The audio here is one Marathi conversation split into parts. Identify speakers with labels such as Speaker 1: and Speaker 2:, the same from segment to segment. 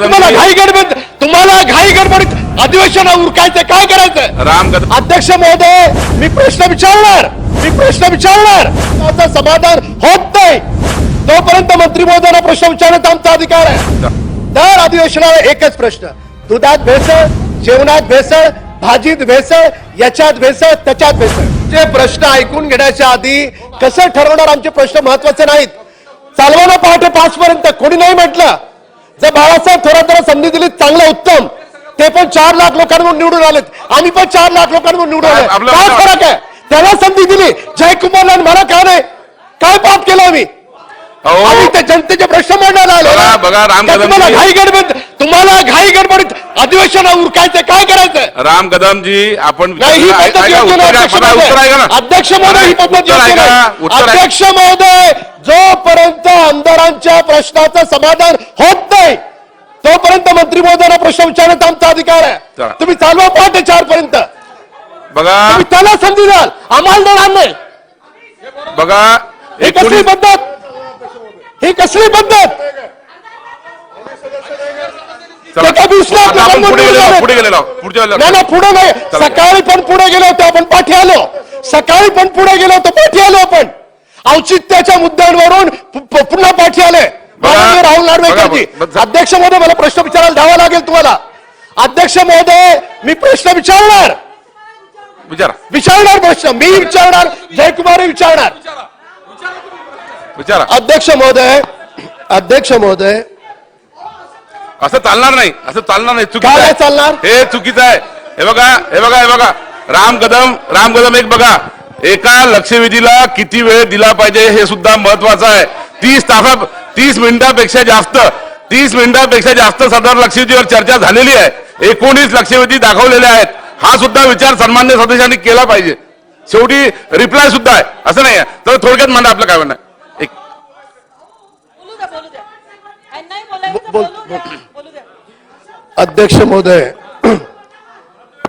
Speaker 1: तुम्हाला घाई गडबड तुम्हाला घाई गडबड अधिवेशन उरकायचं काय करायचं?
Speaker 2: राम
Speaker 1: अध्यक्ष महोदय मी प्रश्न विचारणार मी प्रश्न विचारणार. त्याचं समाधान होत नाही. तोपर्यंत मंत्री महोदयांना प्रश्न विचारण्याचा आमचा अधिकार आहे. दर अधिवेशनाला एकच प्रश्न. दुधात भेसळ जेवणात भेसळ भाजीत भेसळ याच्यात भेसळ त्याच्यात भेसळ. जे प्रश्न ऐकून घेण्याच्या आधी कसं ठरवणार आमचे प्रश्न महत्त्वाचे नाहीत. चालवाना पहाटे पाच पर्यंत कोणी नाही म्हटलं. जर बाळासाहेब थोरातांना संधी दिली चांगलं उत्तम. ते पण चार लाख लोकांवर निवडून आलेत. आम्ही पण चार लाख लोकांवर निवडून आले काय फरक आहे? त्याला संधी दिली. जयकुमारला मला का नाही. काय पाप केलं आम्ही?
Speaker 2: अहो.
Speaker 1: आम्ही त्या जनतेचे प्रश्न मांडायला आलो
Speaker 2: बघा- राम
Speaker 1: तुम्हाला. घाई गडबडीत अधिवेशन उरकायचं काय करायचं
Speaker 2: राम कदमजी आपण
Speaker 1: नाही ही पद्धत
Speaker 2: ऐका,
Speaker 1: योग्य
Speaker 2: उत्तर
Speaker 1: नाही,
Speaker 2: ऐका, मला उत्तर ऐका
Speaker 1: अध्यक्ष
Speaker 2: ना
Speaker 1: महोदय. अध्यक्ष महोदय ही पद्धत
Speaker 2: उत्तर
Speaker 1: योग्य
Speaker 2: ऐका,
Speaker 1: नाही
Speaker 2: उत्तर ऐका.
Speaker 1: अध्यक्ष महोदय जोपर्यंत आमदारांच्या प्रश्नाचं समाधान होत नाही तोपर्यंत मंत्री महोदयांना प्रश्न विचारण्याचा आमचा अधिकार आहे. तुम्ही चालवा पहाटे चार पर्यंत
Speaker 2: बघा
Speaker 1: त्याला संधी द्याल आम्हाला देणार नाही
Speaker 2: बघा
Speaker 1: ही कसली
Speaker 2: एकोणीस
Speaker 1: पद्धत ही कसली पद्धत
Speaker 2: चला.
Speaker 1: एका दिवसात
Speaker 2: आता आपण पुढे गेलेलो पुढच्या
Speaker 1: नाही पुढे नाही. सकाळी पण पुढे गेलो होतो आपण पाठी आलो. सकाळी पण पुढे गेलो होतो पाठी आलो आपण. औचित्याच्या मुद्द्यांवरून पुन्हा पाठी आले. राहुल नार्वेकरजी
Speaker 2: बघा.
Speaker 1: अध्यक्ष महोदय मला प्रश्न विचारायला द्यावा लागेल तुम्हाला. अध्यक्ष महोदय मी प्रश्न विचारणार.
Speaker 2: विचारा.
Speaker 1: विचारणार प्रश्न. मी विचारणार जयकुमार विचारणार.
Speaker 2: विचारा.
Speaker 1: अध्यक्ष महोदय अध्यक्ष महोदय
Speaker 2: असं चालणार नाही असं चालणार नाही.
Speaker 1: नाही चालणार?
Speaker 2: हे चुकीचं आहे. हे बघा हे बघा हे बघा. राम कदम राम कदम एक बघा. एका लक्षवेधीला किती वेळ दिला पाहिजे हे सुद्धा महत्वाचं आहे. तीस तासा तीस मिनिटापेक्षा जास्त तीस मिनिटापेक्षा जास्त सदर लक्षवेधीवर चर्चा झालेली आहे. एकोणीस लक्षवेधी दाखवलेले आहेत. हा सुद्धा विचार सन्मान्य सदस्यांनी केला पाहिजे. शेवटी रिप्लाय सुद्धा आहे. असं नाही आहे. तर थोडक्यात म्हणा आपलं काय म्हणणं. एक.
Speaker 3: बोलू
Speaker 1: अध्यक्ष महोदय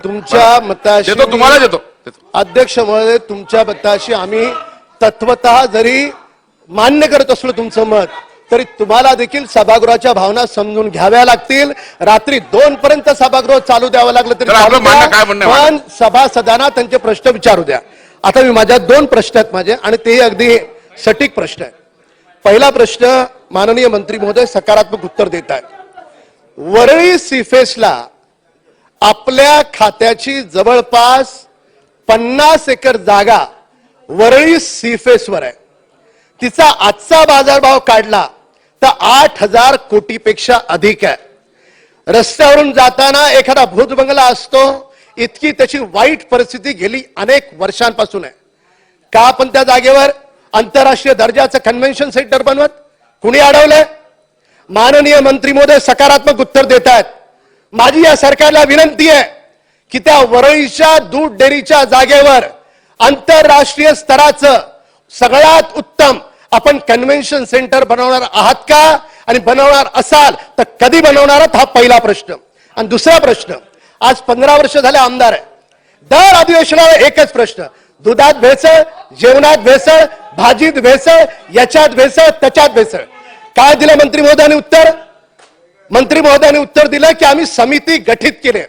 Speaker 1: तुमच्या मताशी
Speaker 2: देतो तुम्हाला देतो. देतो.
Speaker 1: अध्यक्ष महोदय तुमच्या मताशी आम्ही तत्वत जरी मान्य करत असलो तुमचं मत तरी तुम्हाला देखील सभागृहाच्या भावना समजून घ्याव्या लागतील. रात्री दोन पर्यंत सभागृह चालू द्यावं लागलं तरी
Speaker 2: तर आपलं
Speaker 1: चालू द्या.
Speaker 2: म्हणणं काय म्हणणं आहे
Speaker 1: पण सभासदांना त्यांचे प्रश्न विचारू द्या. आता मी माझ्या दोन प्रश्न आहेत माझे आणि तेही अगदी सटीक प्रश्न आहे पहिला प्रश्न माननीय मंत्री महोदय सकारात्मक उत्तर देत आहेत. वरळी सीफेसला आपल्या खात्याची जवळपास पन्नास एकर जागा वरळी सीफेसवर आहे. तिचा आजचा बाजारभाव काढला तर आठ हजार कोटीपेक्षा अधिक आहे. रस्त्यावरून जाताना एखादा भूतबंगला असतो इतकी त्याची वाईट परिस्थिती गेली अनेक वर्षांपासून आहे. का आपण त्या जागेवर आंतरराष्ट्रीय दर्जाचं कन्व्हेन्शन सेंटर बनवत? कुणी अडवलंय? माननीय मंत्री महोदय सकारात्मक उत्तर देत आहेत माझी या सरकारला विनंती आहे की त्या वरळीच्या दूध डेअरीच्या जागेवर आंतरराष्ट्रीय स्तराचं सगळ्यात उत्तम आपण कन्व्हेन्शन सेंटर बनवणार आहात का? आणि बनवणार असाल तर कधी बनवणार आहात हा पहिला प्रश्न. आणि दुसरा प्रश्न आज पंधरा वर्ष झाले आमदार आहे. दर अधिवेशनाला एकच प्रश्न दुधात भेसळ जेवणात भेसळ भाजीत भेसळ याच्यात भेसळ त्याच्यात भेसळ. काय दिलं मंत्री महोदयाने उत्तर? मंत्री महोदयाने उत्तर दिलं की आम्ही समिती गठीत केली.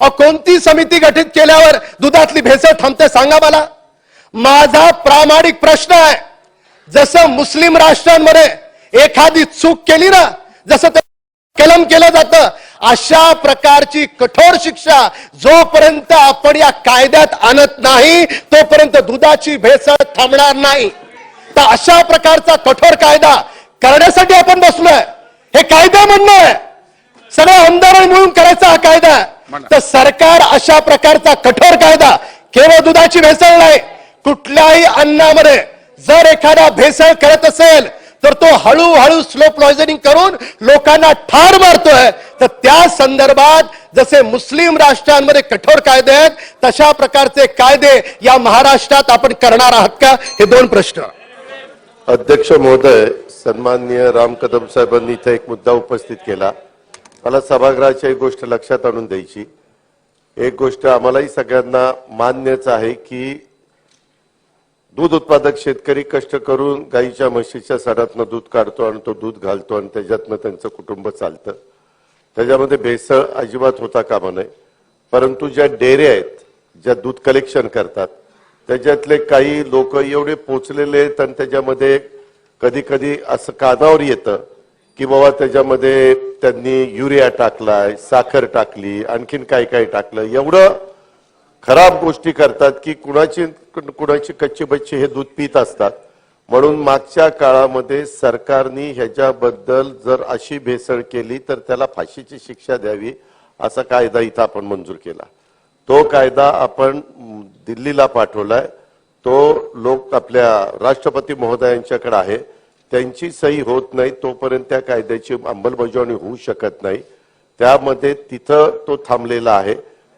Speaker 1: अहो कोणती समिती गठीत केल्यावर दुधातली भेसळ थांबते सांगा मला? माझा प्रामाणिक प्रश्न आहे. जसं मुस्लिम राष्ट्रांमध्ये एखादी चूक केली ना जसं ते कलम केलं जातं अशा प्रकारची कठोर शिक्षा जोपर्यंत आपण या कायद्यात आणत नाही तोपर्यंत दुधाची भेसळ थांबणार नाही. तर अशा प्रकारचा कठोर कायदा करण्यासाठी आपण बसलोय. हे कायदा म्हणणं आहे. सगळ्या आमदारांनी मिळून करायचा हा कायदा आहे. तर सरकार अशा प्रकारचा कठोर कायदा केवळ दुधाची भेसळ नाही कुठल्याही अन्नामध्ये जर एखादा भेसळ करत असेल तर तो हळूहळू स्लो पॉयझनिंग करून लोकांना ठार मारतोय. तर त्या संदर्भात जसे मुस्लिम राष्ट्रांमध्ये कठोर कायदे आहेत तशा प्रकारचे कायदे या महाराष्ट्रात आपण करणार आहात का? हे दोन प्रश्न.
Speaker 4: अध्यक्ष महोदय सन्माननीय राम कदम साहेबांनी इथे एक मुद्दा उपस्थित केला. मला सभागृहाची एक गोष्ट लक्षात आणून द्यायची. एक गोष्ट आम्हालाही सगळ्यांना मान्यच आहे की दूध उत्पादक शेतकरी कष्ट करून गाईच्या म्हशीच्या सडातनं दूध काढतो आणि तो दूध घालतो आणि त्याच्यातनं त्यांचं कुटुंब चालतं. त्याच्यामध्ये भेसळ अजिबात होता कामा नये. परंतु ज्या डेअऱ्या आहेत ज्या दूध कलेक्शन करतात त्याच्यातले काही लोक एवढे पोचलेले आहेत आणि त्याच्यामध्ये कधी कधी असं कानावर येतं की बाबा त्याच्यामध्ये त्यांनी युरिया टाकलाय साखर टाकली आणखीन काय काय टाकलं. एवढं खराब गोष्टी करतात की कुणाची कुणाची कच्ची बच्ची हे दूध पित असतात. म्हणून मागच्या काळामध्ये सरकारने ह्याच्याबद्दल जर अशी भेसळ केली तर त्याला फाशीची शिक्षा द्यावी असा कायदा इथं आपण मंजूर केला. तो कायदा आपण दिल्लीला पाठवलाय. तो लोक आपल्या राष्ट्रपती महोदयांच्याकडे आहे. त्यांची सही होत नाही तोपर्यंत त्या कायद्याची अंमलबजावणी होऊ शकत नाही. त्यामध्ये तिथं तो थांबलेला आहे.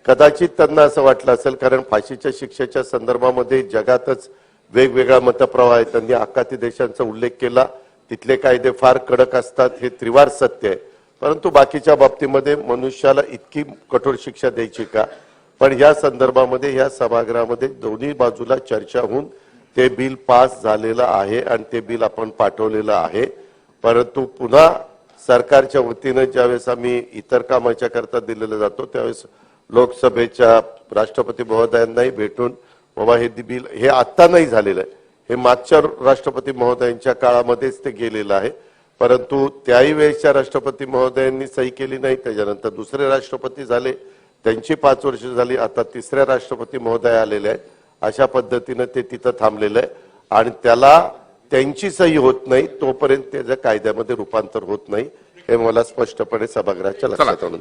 Speaker 4: कदाचित त्यांना असं वाटलं असेल कारण फाशीच्या शिक्षेच्या संदर्भामध्ये जगातच वेगवेगळा मतप्रवाह आहे त्यांनी आखाती देशांचा उल्लेख केला. तिथले कायदे फार कडक असतात हे त्रिवार सत्य आहे. परंतु बाकीच्या बाबतीमध्ये मनुष्याला इतकी कठोर शिक्षा द्यायची का? पण या संदर्भामध्ये ह्या सभागृहामध्ये दोन्ही बाजूला चर्चा होऊन ते बिल पास झालेलं आहे आणि ते बिल आपण पाठवलेलं आहे. परंतु पुन्हा सरकारच्या वतीनं ज्यावेळेस आम्ही इतर कामाच्या करता दिलेला जातो त्यावेळेस लोकसभेच्या राष्ट्रपती महोदयांनाही भेटून बाबा हे बिल हे आत्ता नाही झालेलं आहे. हे मागच्या राष्ट्रपती महोदयांच्या काळामध्येच ते गेलेलं आहे. परंतु त्याही वेळेसच्या राष्ट्रपती महोदयांनी सही केली नाही. त्याच्यानंतर दुसरे राष्ट्रपती झाले. त्यांची पाच वर्ष झाली आता तिसऱ्या राष्ट्रपती महोदय आलेले आहेत. अशा पद्धतीनं ते तिथं थांबलेलं आहे. आणि त्याला त्यांची सही होत नाही तोपर्यंत त्याच्या कायद्यामध्ये रूपांतर होत नाही हे मला स्पष्टपणे सभागृहाच्या लक्षात आणून